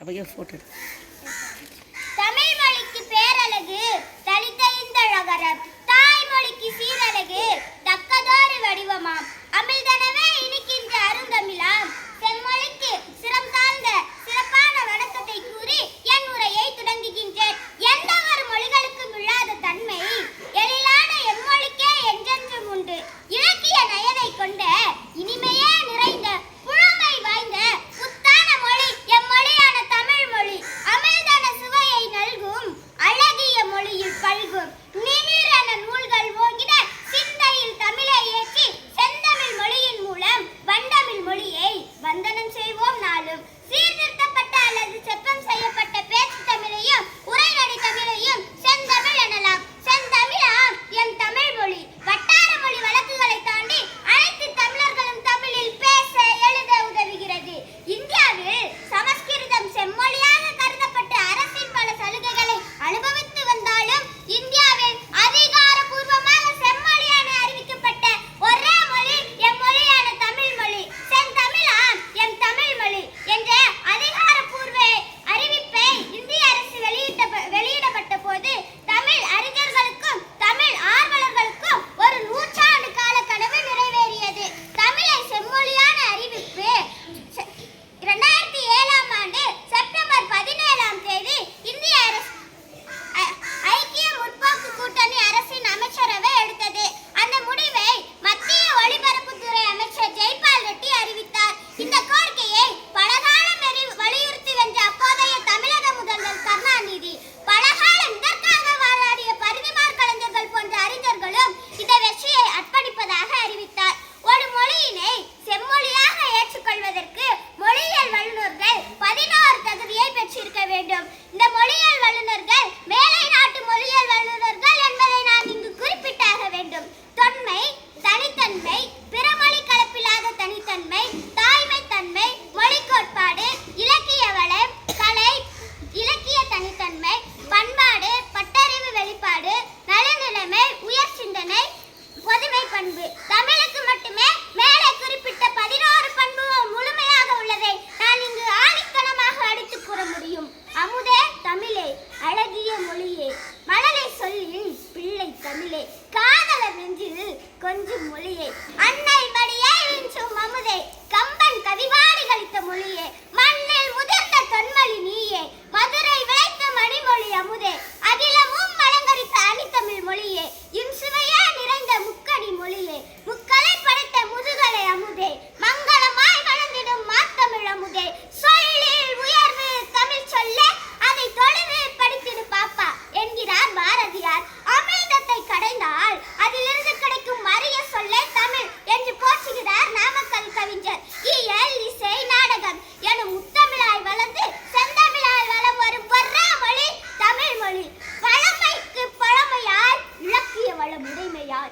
അപ്പോൾ ഞാൻ ഫോട്ടോ എടുക്കാം. வேண்டும். இந்த மொழியை கொஞ்சம் மொழியை. அன்னை மடியே சும் அமுதை கம்பன் கவிவா ได้